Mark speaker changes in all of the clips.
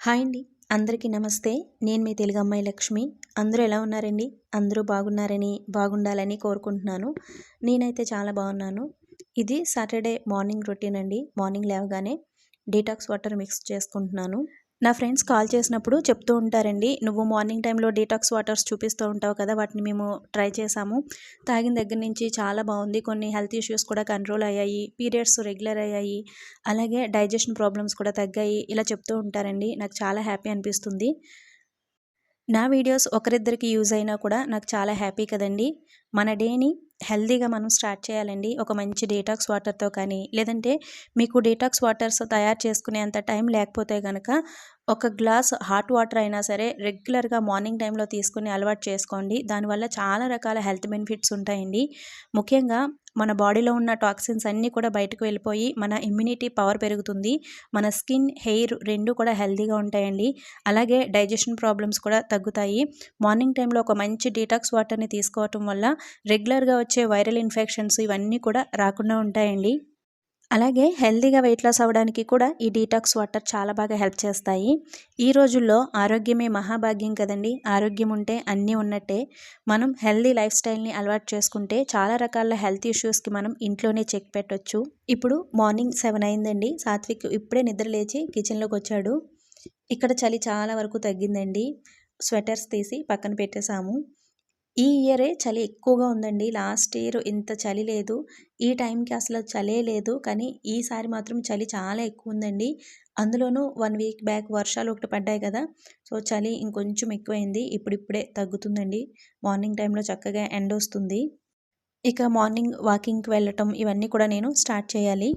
Speaker 1: Hi అండి. అందరికీ నమస్తే. నేను మీ తెలుగు అమ్మాయి లక్ష్మి. అందరూ ఎలా ఉన్నారండి? అందరూ బాగున్నారని బాగుండాలని కోరుకుంటున్నాను. నేనైతే చాలా బాగున్నాను. ఇది సాటర్డే మార్నింగ్ రొటీన్ అండి. మార్నింగ్ లేవగానే డీటాక్స్ వాటర్ మిక్స్ చేసుకుంటున్నాను. నా ఫ్రెండ్స్ కాల్ చేసినప్పుడు చెప్తూ ఉంటారండి నువ్వు మార్నింగ్ టైంలో డీటాక్స్ వాటర్స్ చూపిస్తూ ఉంటావు కదా వాటిని మేము ట్రై చేసాము తాగిన దగ్గర నుంచి చాలా బాగుంది కొన్ని హెల్త్ ఇష్యూస్ కూడా కంట్రోల్ అయ్యాయి పీరియడ్స్ రెగ్యులర్ అయ్యాయి అలాగే డైజెషన్ ప్రాబ్లమ్స్ కూడా తగ్గాయి ఇలా చెప్తూ ఉంటారండి. నాకు చాలా హ్యాపీ అనిపిస్తుంది. నా వీడియోస్ ఒకరిద్దరికి యూజ్ అయినా కూడా నాకు చాలా హ్యాపీ కదండి. మన డేని హెల్దీగా మనం స్టార్ట్ చేయాలండి. ఒక మంచి డీటాక్స్ వాటర్తో కానీ లేదంటే మీకు డీటాక్స్ వాటర్స్ తయారు చేసుకునే అంత టైం లేకపోతే కనుక ఒక గ్లాస్ హాట్ వాటర్ అయినా సరే రెగ్యులర్గా మార్నింగ్ టైంలో తీసుకుని అలవాటు చేసుకోండి. దానివల్ల చాలా రకాల హెల్త్ బెనిఫిట్స్ ఉంటాయండి. ముఖ్యంగా మన బాడీలో ఉన్న టాక్సిన్స్ అన్నీ కూడా బయటకు వెళ్ళిపోయి మన ఇమ్యూనిటీ పవర్ పెరుగుతుంది. మన స్కిన్ హెయిర్ రెండు కూడా హెల్తీగా ఉంటాయండి. అలాగే డైజెషన్ ప్రాబ్లమ్స్ కూడా తగ్గుతాయి. మార్నింగ్ టైంలో ఒక మంచి డీటాక్స్ వాటర్ని తీసుకోవటం వల్ల రెగ్యులర్గా వచ్చే వైరల్ ఇన్ఫెక్షన్స్ ఇవన్నీ కూడా రాకుండా ఉంటాయండి. అలాగే హెల్తీగా వెయిట్ లాస్ అవ్వడానికి కూడా ఈ డీటాక్స్ వాటర్ చాలా బాగా హెల్ప్ చేస్తాయి. ఈ రోజుల్లో ఆరోగ్యమే మహాభాగ్యం కదండి. ఆరోగ్యం ఉంటే అన్నీ ఉన్నట్టే. మనం హెల్దీ లైఫ్ స్టైల్ని అలవాటు చేసుకుంటే చాలా రకాల హెల్త్ ఇష్యూస్కి మనం ఇంట్లోనే చెక్ పెట్టొచ్చు. ఇప్పుడు మార్నింగ్ సెవెన్ అయిందండి. సాత్విక్ ఇప్పుడే నిద్ర లేచి కిచెన్లోకి వచ్చాడు. ఇక్కడ చలి చాలా వరకు తగ్గిందండి. స్వెటర్స్ తీసి పక్కన పెట్టేశాము. ఈ ఇయరే చలి ఎక్కువగా ఉందండి. లాస్ట్ ఇయర్ ఇంత చలి లేదు. ఈ టైంకి అసలు చలే లేదు. కానీ ఈసారి మాత్రం చలి చాలా ఎక్కువ ఉందండి. అందులోనూ వన్ వీక్ బ్యాక్ వర్షాలు ఒకటి పడ్డాయి కదా. సో చలి ఇంకొంచెం ఎక్కువైంది. ఇప్పుడిప్పుడే తగ్గుతుందండి. మార్నింగ్ టైంలో చక్కగా ఎండ వస్తుంది. ఇక మార్నింగ్ వాకింగ్కి వెళ్ళటం ఇవన్నీ కూడా నేను స్టార్ట్ చేయాలి.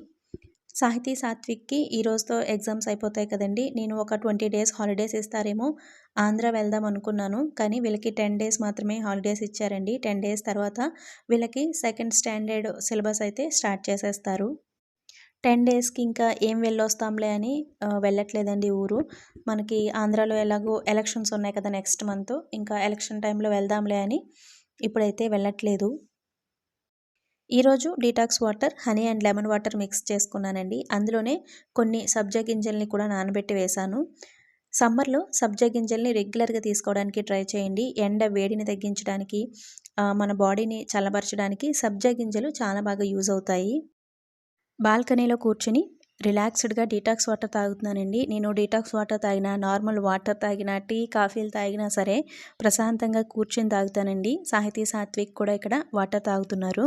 Speaker 1: సాహితీ సాత్విక్కి ఈ రోజుతో ఎగ్జామ్స్ అయిపోతాయి కదండి. నేను ఒక ట్వంటీ డేస్ హాలిడేస్ ఇస్తారేమో. ఆంధ్ర వెళ్దాం అనుకున్నాను. కానీ వీళ్ళకి టెన్ డేస్ మాత్రమే హాలిడేస్ ఇచ్చారండి. టెన్ డేస్ తర్వాత వీళ్ళకి సెకండ్ స్టాండర్డ్ సిలబస్ అయితే స్టార్ట్ చేసేస్తారు. టెన్ డేస్కి ఇంకా ఏం వెళ్ళొస్తాంలే అని వెళ్ళట్లేదండి ఊరు. మనకి ఆంధ్రాలో ఎలాగో ఎలక్షన్స్ ఉన్నాయి కదా నెక్స్ట్ మంత్. ఇంకా ఎలక్షన్ టైంలో వెళ్దాంలే అని ఇప్పుడైతే వెళ్ళట్లేదు. ఈరోజు detox water honey and lemon water mix చేసుకున్నానండి. అందులోనే కొన్ని సబ్జా గింజల్ని కూడా నానబెట్టి వేశాను. సమ్మర్లో సబ్జా గింజల్ని రెగ్యులర్గా తీసుకోవడానికి ట్రై చేయండి. ఎండ వేడిని తగ్గించడానికి మన బాడీని చల్లబరచడానికి సబ్జా గింజలు చాలా బాగా యూజ్ అవుతాయి. బాల్కనీలో కూర్చుని రిలాక్స్డ్గా డీటాక్స్ వాటర్ తాగుతున్నానండి. నేను డీటాక్స్ వాటర్ తాగినా నార్మల్ వాటర్ తాగినా టీ కాఫీలు తాగినా సరే ప్రశాంతంగా కూర్చొని తాగుతానండి. సాహితీ సాత్విక్ కూడా ఇక్కడ వాటర్ తాగుతున్నారు.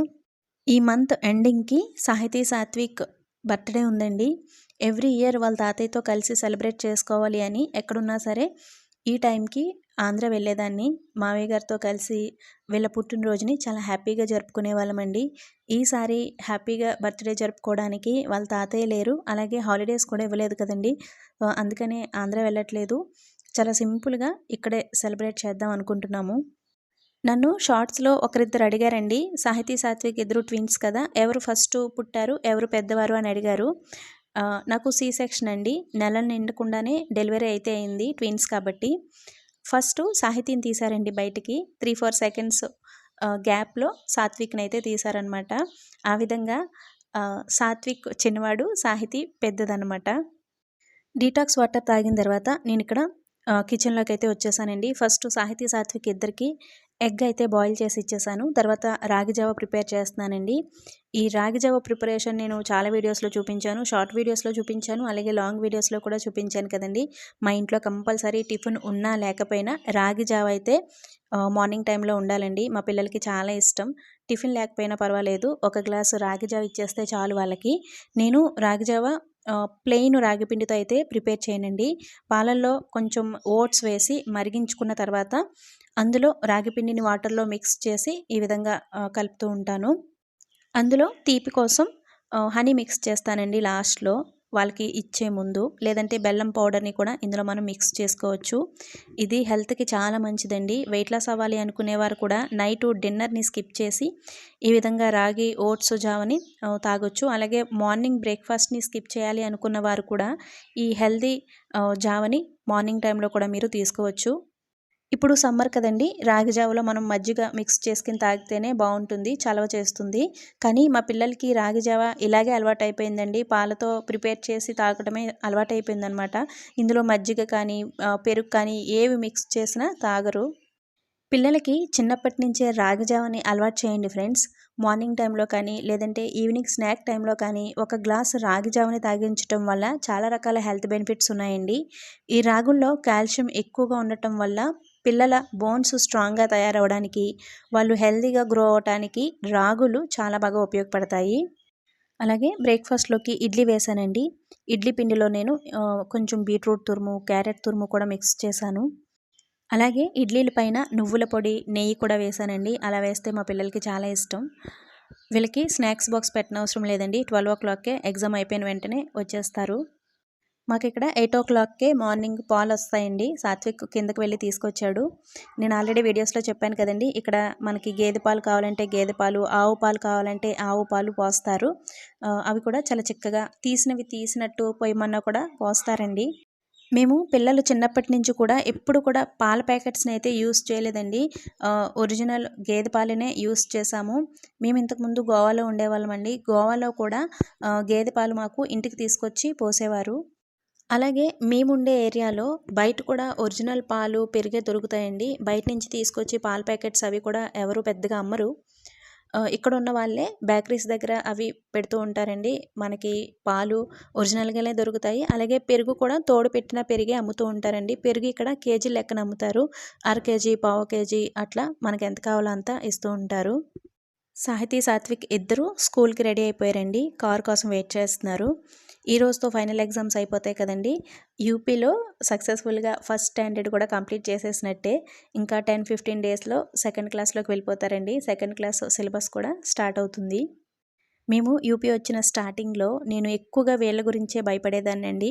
Speaker 1: ఈ మంత్ ఎండింగ్కి సాహితీ సాత్విక్ బర్త్డే ఉందండి. ఎవ్రీ ఇయర్ వాళ్ళ తాతయ్యతో కలిసి సెలబ్రేట్ చేసుకోవాలి అని ఎక్కడున్నా సరే ఈ టైంకి ఆంధ్ర వెళ్ళేదాన్ని. మావయ్య గారితో కలిసి వీళ్ళ పుట్టినరోజుని చాలా హ్యాపీగా జరుపుకునే వాళ్ళమండి ఈసారి హ్యాపీగా బర్త్డే జరుపుకోవడానికి వాళ్ళ తాతయ్య లేరు. అలాగే హాలిడేస్ కూడా ఇవ్వలేదు కదండి. అందుకనే ఆంధ్ర వెళ్ళట్లేదు. చాలా సింపుల్గా ఇక్కడే సెలబ్రేట్ చేద్దాం అనుకుంటున్నాము. నన్ను షార్ట్స్లో ఒకరిద్దరు అడిగారండి. సాహితీ సాత్విక్ ఇద్దరు ట్విన్స్ కదా. ఎవరు ఫస్ట్ పుట్టారు? ఎవరు పెద్దవారు అని అడిగారు. నాకు సీ సెక్షన్ అండి. నెల నిండకుండానే డెలివరీ అయితే అయింది ట్విన్స్ కాబట్టి. ఫస్ట్ సాహితీని తీశారండి బయటికి. త్రీ ఫోర్ సెకండ్స్ గ్యాప్లో సాత్విక్ని అయితే తీశారనమాట ఆ విధంగా సాత్విక్ చిన్నవాడు సాహితీ పెద్దదనమాట డీటాక్స్ వాటర్ తాగిన తర్వాత నేను ఇక్కడ కిచెన్లోకి అయితే వచ్చేసానండి. ఫస్ట్ సాహితీ సాత్విక్ ఇద్దరికి ఎగ్ అయితే బాయిల్ చేసి ఇచ్చేసాను. తర్వాత రాగి జావ ప్రిపేర్ చేస్తున్నానండి. ఈ రాగి జావ ప్రిపరేషన్ నేను చాలా వీడియోస్లో చూపించాను. షార్ట్ వీడియోస్లో చూపించాను. అలాగే లాంగ్ వీడియోస్లో కూడా చూపించాను కదండి. మా ఇంట్లో కంపల్సరీ టిఫిన్ ఉన్నా లేకపోయినా రాగి జావ అయితే మార్నింగ్ టైంలో ఉండాలండి. మా పిల్లలకి చాలా ఇష్టం. టిఫిన్ లేకపోయినా పర్వాలేదు. ఒక గ్లాసు రాగి జావ ఇచ్చేస్తే చాలు వాళ్ళకి. నేను రాగి జావ ప్లెయిన్ రాగిపిండితో అయితే ప్రిపేర్ చేయనండి. పాలల్లో కొంచెం ఓట్స్ వేసి మరిగించుకున్న తర్వాత అందులో రాగిపిండిని వాటర్లో మిక్స్ చేసి ఈ విధంగా కలుపుతూ ఉంటాను. అందులో తీపి కోసం హనీ మిక్స్ చేస్తానండి లాస్ట్లో. వాళ్ళకి ఇచ్చే ముందు లేదంటే బెల్లం పౌడర్ని కూడా ఇందులో మనం మిక్స్ చేసుకోవచ్చు. ఇది హెల్త్కి చాలా మంచిదండి. వెయిట్ లాస్ అవ్వాలి అనుకునేవారు కూడా నైట్ డిన్నర్ని స్కిప్ చేసి ఈ విధంగా రాగి ఓట్స్ జావని తాగొచ్చు. అలాగే మార్నింగ్ బ్రేక్ఫాస్ట్ని స్కిప్ చేయాలి అనుకున్న వారు కూడా ఈ హెల్దీ జావని మార్నింగ్ టైంలో కూడా మీరు తీసుకోవచ్చు. ఇప్పుడు సమ్మర్ కదండి. రాగి జావలో మనం మజ్జిగ మిక్స్ చేసుకుని తాగితేనే బాగుంటుంది చలవ చేస్తుంది. కానీ మా పిల్లలకి రాగి జావ ఇలాగే అలవాటు అయిపోయిందండి పాలతో ప్రిపేర్ చేసి తాగడమే అలవాటు అయిపోయిందనమాట ఇందులో మజ్జిగ కానీ పెరుగు కానీ ఏవి మిక్స్ చేసినా తాగరు. పిల్లలకి చిన్నప్పటి నుంచే రాగి జావని అలవాటు చేయండి ఫ్రెండ్స్. మార్నింగ్ టైంలో కానీ లేదంటే ఈవినింగ్ స్నాక్ టైంలో కానీ ఒక గ్లాస్ రాగి జావని తాగించడం వల్ల చాలా రకాల హెల్త్ బెనిఫిట్స్ ఉన్నాయండి. ఈ రాగుల్లో కాల్షియం ఎక్కువగా ఉండటం వల్ల పిల్లల బోన్స్ స్ట్రాంగ్గా తయారవడానికి వాళ్ళు హెల్తీగా గ్రో అవడానికి రాగులు చాలా బాగా ఉపయోగపడతాయి. అలాగే బ్రేక్ఫాస్ట్లోకి ఇడ్లీ వేసానండి. ఇడ్లీ పిండిలో నేను కొంచెం బీట్రూట్ తురుము క్యారెట్ తురుము కూడా మిక్స్ చేశాను. అలాగే ఇడ్లీల పైన నువ్వుల పొడి నెయ్యి కూడా వేసానండి. అలా వేస్తే మా పిల్లలకి చాలా ఇష్టం. వీళ్ళకి స్నాక్స్ బాక్స్ పెట్టిన అవసరం లేదండి. ట్వెల్వ్ ఓ క్లాక్కే ఎగ్జామ్ అయిపోయిన వెంటనే వచ్చేస్తారు. మాకు ఇక్కడ ఎయిట్ ఓ క్లాక్కే మార్నింగ్ పాలు వస్తాయండి. సాత్విక్ కిందకి వెళ్ళి తీసుకొచ్చాడు. నేను ఆల్రెడీ వీడియోస్లో చెప్పాను కదండి ఇక్కడ మనకి గేదె పాలు కావాలంటే గేదె పాలు ఆవు పాలు కావాలంటే ఆవు పాలు పోస్తారు. అవి కూడా చాలా చిక్కగా తీసినవి తీసినట్టు పొయ్యమన్నా కూడా పోస్తారండి. మేము పిల్లలు చిన్నప్పటి నుంచి కూడా ఎప్పుడు కూడా పాల ప్యాకెట్స్ని అయితే యూస్ చేయలేదండి. ఒరిజినల్ గేదె పాలనే యూస్ చేసాము మేము ఇంతకుముందు గోవాలో ఉండేవాళ్ళమండి. గోవాలో కూడా గేదె పాలు మాకు ఇంటికి తీసుకొచ్చి పోసేవారు. అలాగే మేముండే ఏరియాలో బయట కూడా ఒరిజినల్ పాలు పెరిగే దొరుకుతాయండి. బయట నుంచి తీసుకొచ్చి పాల ప్యాకెట్స్ అవి కూడా ఎవరు పెద్దగా అమ్మరు. ఇక్కడ ఉన్న వాళ్ళే బేకరీస్ దగ్గర అవి పెడుతూ ఉంటారండి. మనకి పాలు ఒరిజినల్గానే దొరుకుతాయి. అలాగే పెరుగు కూడా తోడు పెట్టిన పెరిగే అమ్ముతూ ఉంటారండి. పెరుగు ఇక్కడ కేజీ లెక్కన అమ్ముతారు. అర కేజీ పావు కేజీ అట్లా మనకి ఎంత కావాలో అంత ఇస్తూ ఉంటారు. సాహితీ సాత్విక్ ఇద్దరు స్కూల్కి రెడీ అయిపోయారండి. కార్ కోసం వెయిట్ చేస్తున్నారు. ఈ రోజుతో ఫైనల్ ఎగ్జామ్స్ అయిపోతాయి కదండి. యూపీలో సక్సెస్ఫుల్గా ఫస్ట్ స్టాండర్డ్ కూడా కంప్లీట్ చేసేసినట్టే. ఇంకా టెన్ ఫిఫ్టీన్ డేస్లో సెకండ్ క్లాస్లోకి వెళ్ళిపోతారండి. సెకండ్ క్లాస్ సిలబస్ కూడా స్టార్ట్ అవుతుంది. మేము యూపీ వచ్చిన స్టార్టింగ్లో నేను ఎక్కువగా వీళ్ళ గురించే భయపడేదాన్ని అండి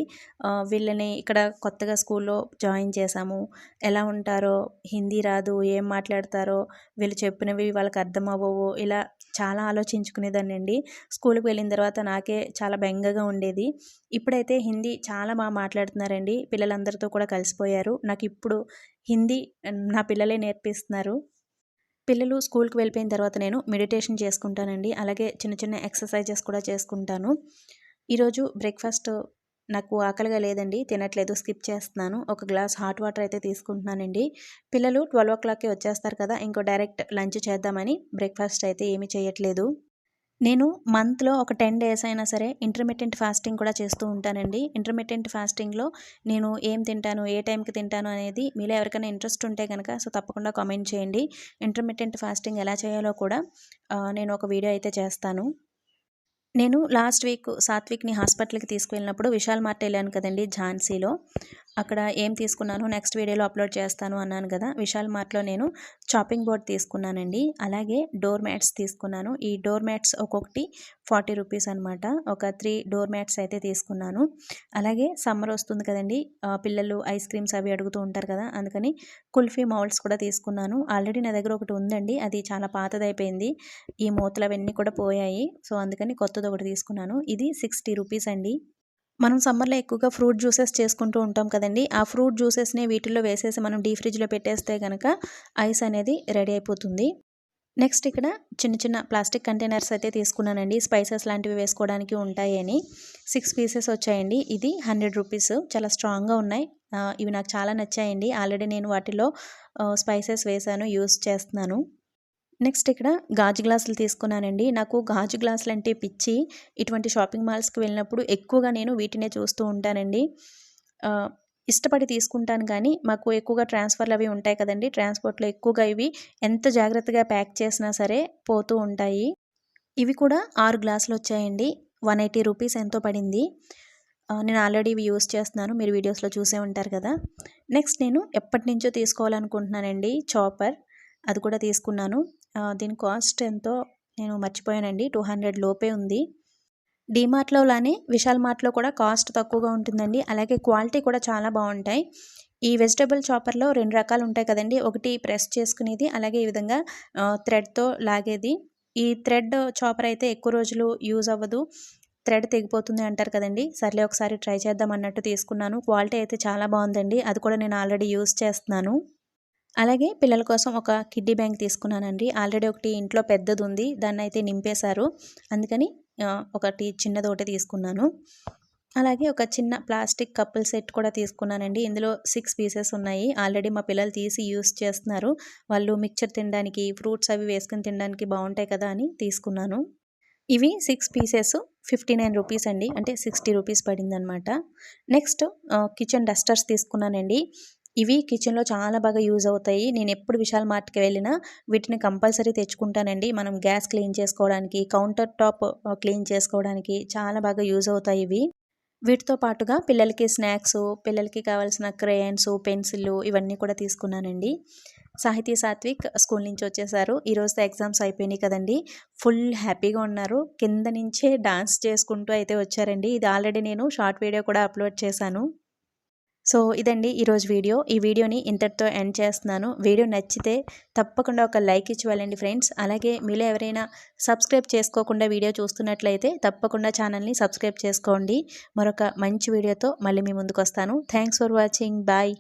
Speaker 1: వీళ్ళని ఇక్కడ కొత్తగా స్కూల్లో జాయిన్ చేశాము. ఎలా ఉంటారో హిందీ రాదు ఏం మాట్లాడతారో వీళ్ళు చెప్పినవి వాళ్ళకి అర్థం అవ్వవు ఇలా చాలా ఆలోచించుకునేదాన్ని అండి స్కూల్కి వెళ్ళిన తర్వాత నాకే చాలా బెంగగా ఉండేది. ఇప్పుడైతే హిందీ చాలా బాగా మాట్లాడుతున్నారండి. పిల్లలందరితో కూడా కలిసిపోయారు. నాకు ఇప్పుడు హిందీ నా పిల్లలే నేర్పిస్తున్నారు. పిల్లలు స్కూల్కి వెళ్ళిపోయిన తర్వాత నేను మెడిటేషన్ చేసుకుంటానండి. అలాగే చిన్న చిన్న ఎక్సర్సైజెస్ కూడా చేసుకుంటాను. ఈరోజు బ్రేక్ఫాస్ట్ నాకు ఆకలిగా లేదండి తినట్లేదు స్కిప్ చేస్తున్నాను. ఒక గ్లాస్ హాట్ వాటర్ అయితే తీసుకుంటున్నానండి. పిల్లలు ట్వెల్వ్ ఓ క్లాక్కి వచ్చేస్తారు కదా ఇంకో డైరెక్ట్ లంచ్ చేద్దామని బ్రేక్ఫాస్ట్ అయితే ఏమీ చేయట్లేదు. నేను మంత్లో ఒక టెన్ డేస్ అయినా సరే ఇంటర్మీడియట్ ఫాస్టింగ్ కూడా చేస్తూ ఉంటానండి. ఇంటర్మీడియట్ ఫాస్టింగ్లో నేను ఏం తింటాను ఏ టైంకి తింటాను అనేది మీలో ఎవరికైనా ఇంట్రెస్ట్ ఉంటే కనుక సో తప్పకుండా కామెంట్ చేయండి. ఇంటర్మీడియట్ ఫాస్టింగ్ ఎలా చేయాలో కూడా నేను ఒక వీడియో అయితే చేస్తాను. నేను లాస్ట్ వీక్ సాత్విక్ని హాస్పిటల్కి తీసుకువెళ్ళినప్పుడు విశాల్ మార్ట్ వెళ్ళాను కదండి ఝాన్సీలో. అక్కడ ఏం తీసుకున్నాను నెక్స్ట్ వీడియోలో అప్లోడ్ చేస్తాను అన్నాను కదా. విశాల్ మార్ట్లో నేను చాపింగ్ బోర్డ్ తీసుకున్నానండి. అలాగే డోర్ మ్యాట్స్ తీసుకున్నాను. ఈ డోర్ మ్యాట్స్ ఒక్కొక్కటి ఫార్టీ రూపీస్ అనమాట ఒక త్రీ డోర్ మ్యాట్స్ అయితే తీసుకున్నాను. అలాగే సమ్మర్ వస్తుంది కదండి. పిల్లలు ఐస్ క్రీమ్స్ అవి అడుగుతూ ఉంటారు కదా. అందుకని కుల్ఫీ మౌల్డ్స్ కూడా తీసుకున్నాను. ఆల్రెడీ నా దగ్గర ఒకటి ఉందండి. అది చాలా పాతదైపోయింది. ఈ మూతలు అవన్నీ కూడా పోయాయి. సో అందుకని కొత్తది ఒకటి తీసుకున్నాను. ఇది సిక్స్టీ రూపీస్ అండి. మనం సమ్మర్లో ఎక్కువగా ఫ్రూట్ జ్యూసెస్ చేసుకుంటూ ఉంటాం కదండి. ఆ ఫ్రూట్ జ్యూసెస్ని వీటిల్లో వేసేసి మనం డీ ఫ్రిడ్జ్లో పెట్టేస్తే కనుక ఐస్ అనేది రెడీ అయిపోతుంది. నెక్స్ట్ ఇక్కడ చిన్న చిన్న ప్లాస్టిక్ కంటైనర్స్ అయితే తీసుకున్నానండి. స్పైసెస్ లాంటివి వేసుకోవడానికి ఉంటాయి అని సిక్స్ పీసెస్ వచ్చాయండి. ఇది హండ్రెడ్ రూపీస్. చాలా స్ట్రాంగ్గా ఉన్నాయి. ఇవి నాకు చాలా నచ్చాయండి. ఆల్రెడీ నేను వాటిలో స్పైసెస్ వేసాను యూస్ చేస్తున్నాను. నెక్స్ట్ ఇక్కడ గాజు గ్లాసులు తీసుకున్నానండి. నాకు గాజు గ్లాసులు అంటే పిచ్చి. ఇటువంటి షాపింగ్ మాల్స్కి వెళ్ళినప్పుడు ఎక్కువగా నేను వీటినే చూస్తూ ఉంటానండి. ఇష్టపడి తీసుకుంటాను కానీ మాకు ఎక్కువగా ట్రాన్స్ఫర్లు అవి ఉంటాయి కదండి. ట్రాన్స్పోర్ట్లో ఎక్కువగా ఇవి ఎంత జాగ్రత్తగా ప్యాక్ చేసినా సరే పోతూ ఉంటాయి. ఇవి కూడా ఆరు గ్లాసులు వచ్చాయండి. వన్ ఎయిటీ రూపీస్ ఎంతో పడింది. నేను ఆల్రెడీ ఇవి యూస్ చేస్తున్నాను. మీరు వీడియోస్లో చూసే ఉంటారు కదా. నెక్స్ట్ నేను ఎప్పటి నుంచో తీసుకోవాలనుకుంటున్నానండి. చాపర్. అది కూడా తీసుకున్నాను. దీని కాస్ట్ ఎంతో నేను మర్చిపోయానండి. టూ హండ్రెడ్ లోపే ఉంది. డీమార్ట్లో లానే విశాల్ మార్ట్లో కూడా కాస్ట్ తక్కువగా ఉంటుందండి. అలాగే క్వాలిటీ కూడా చాలా బాగుంటాయి. ఈ వెజిటబుల్ చాపర్లో రెండు రకాలు ఉంటాయి కదండి. ఒకటి ప్రెస్ చేసుకునేది అలాగే ఈ విధంగా థ్రెడ్తో లాగేది. ఈ థ్రెడ్ చాపర్ అయితే ఎక్కువ రోజులు యూజ్ అవ్వదు. థ్రెడ్ తెగిపోతుంది అంటారు కదండి. సర్లే ఒకసారి ట్రై చేద్దాం అన్నట్టు తీసుకున్నాను. క్వాలిటీ అయితే చాలా బాగుందండి. అది కూడా నేను ఆల్రెడీ యూజ్ చేస్తున్నాను. అలాగే పిల్లల కోసం ఒక కిడ్డీ బ్యాంక్ తీసుకున్నానండి. ఆల్రెడీ ఒకటి ఇంట్లో పెద్దది ఉంది దాన్ని అయితే నింపేశారు. అందుకని ఒకటి చిన్నది ఒకటి తీసుకున్నాను. అలాగే ఒక చిన్న ప్లాస్టిక్ కప్పుల్ సెట్ కూడా తీసుకున్నానండి. ఇందులో సిక్స్ పీసెస్ ఉన్నాయి. ఆల్రెడీ మా పిల్లలు తీసి యూస్ చేస్తున్నారు. వాళ్ళు మిక్చర్ తినడానికి ఫ్రూట్స్ అవి వేసుకుని తినడానికి బాగుంటాయి కదా అని తీసుకున్నాను. ఇవి six pieces fifty nine rupees అండి. అంటే సిక్స్టీ రూపీస్ పడిందనమాట నెక్స్ట్ కిచెన్ డస్టర్స్ తీసుకున్నానండి. ఇవి కిచెన్లో చాలా బాగా యూజ్ అవుతాయి. నేను ఎప్పుడు విశాల్ మార్ట్కి వెళ్ళినా వీటిని కంపల్సరీ తెచ్చుకుంటానండి. మనం గ్యాస్ క్లీన్ చేసుకోవడానికి కౌంటర్ టాప్ క్లీన్ చేసుకోవడానికి చాలా బాగా యూజ్ అవుతాయి ఇవి. వీటితో పాటుగా పిల్లలకి స్నాక్స్ పిల్లలకి కావాల్సిన క్రేయన్స్ పెన్సిళ్ళు ఇవన్నీ కూడా తీసుకున్నానండి. సాహితీ సాత్విక్ స్కూల్ నుంచి వచ్చేసారు. ఈరోజు ఎగ్జామ్స్ అయిపోయినాయి కదండి. ఫుల్ హ్యాపీగా ఉన్నారు. కింద నుంచే డాన్స్ చేసుకుంటూ అయితే వచ్చారండి. ఇది ఆల్రెడీ నేను షార్ట్ వీడియో కూడా అప్లోడ్ చేశాను. సో ఇదండి ఈరోజు వీడియో. ఈ వీడియోని ఇంతటితో ఎండ్ చేస్తున్నాను. వీడియో నచ్చితే తప్పకుండా ఒక లైక్ ఇచ్చి వెళ్ళండి ఫ్రెండ్స్. అలాగే మీలో ఎవరైనా సబ్స్క్రైబ్ చేసుకోకుండా వీడియో చూస్తున్నట్లయితే తప్పకుండా ఛానల్ని సబ్స్క్రైబ్ చేసుకోండి. మరొక మంచి వీడియోతో మళ్ళీ మీ ముందుకు వస్తాను థ్యాంక్స్ ఫర్ వాచింగ్. బాయ్.